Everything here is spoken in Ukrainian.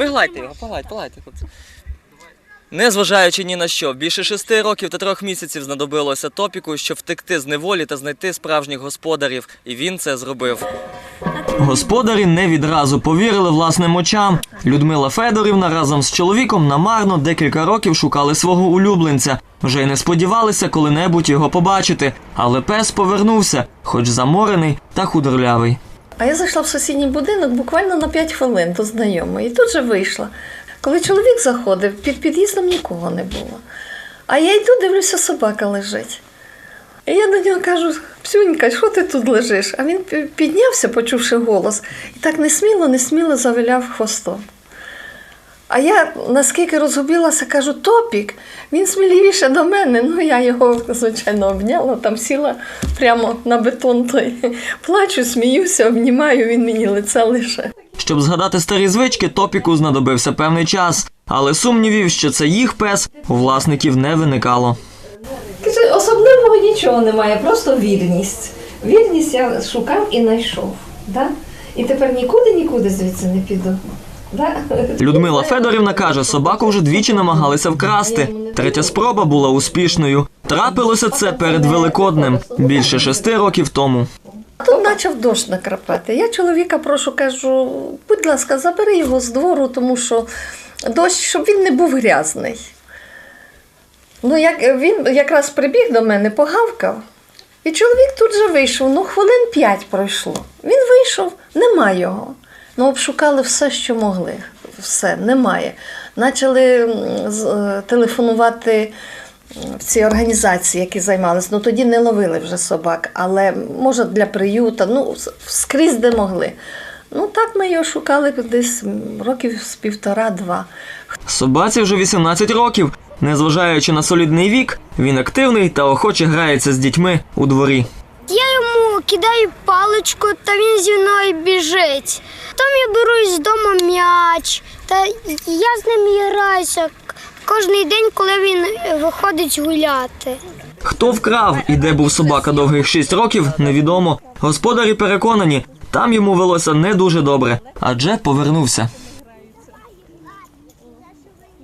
Вигладьте його, погладь, погладьте, хлопці. Незважаючи ні на що, більше шести років та трьох місяців знадобилося топіку, щоб втекти з неволі та знайти справжніх господарів, і він це зробив. Господарі не відразу повірили власним очам. Людмила Федорівна разом з чоловіком намарно декілька років шукали свого улюбленця. Вже й не сподівалися коли-небудь його побачити. Але пес повернувся, хоч заморений та худорлявий. А я зайшла в сусідній будинок буквально на 5 хвилин до знайомої. І тут же вийшла. Коли чоловік заходив, під під'їздом нікого не було. А я йду, дивлюся, собака лежить. І я до нього кажу: Псюнька, що ти тут лежиш? А він піднявся, почувши голос, і так несміло, несміло завиляв хвостом. А я наскільки розгубилася, кажу, топік, він сміливіше до мене. Ну, я його, звичайно, обняла, там сіла прямо на бетон той. Плачу, сміюся, обнімаю, він мені лице лише. Щоб згадати старі звички, топіку знадобився певний час, але сумнівів, що це їх пес, у власників не виникало. Особливого нічого немає, просто вірність. Вірність я шукав і знайшов. Да? І тепер нікуди, нікуди звідси не піду. Людмила Федорівна каже, собаку вже двічі намагалися вкрасти. Третя спроба була успішною. Трапилося це перед Великоднем більше шести років тому. Тут почав дощ накрапати. Я чоловіка прошу, кажу, будь ласка, забери його з двору, тому що дощ, щоб він не був грязний. Ну, як він якраз прибіг до мене, погавкав. І чоловік тут же вийшов, ну хвилин п'ять пройшло. Він вийшов, нема його. Ну, обшукали все, що могли. Все, немає. З- е, телефонувати в ці організації, які займалися. Ну тоді не ловили вже собак, але може для приюта, ну скрізь де могли. Ну так ми його шукали десь років з півтора-два. Собаці вже 18 років. Незважаючи на солідний вік, він активний та охоче грається з дітьми у дворі. Кидаю паличку, та він зі мною біжить. Там я беру з дому м'яч, та я з ним граюся кожен день, коли він виходить гуляти. Хто вкрав і де був собака довгих 6 років, невідомо. Господарі переконані, там йому велося не дуже добре, адже повернувся.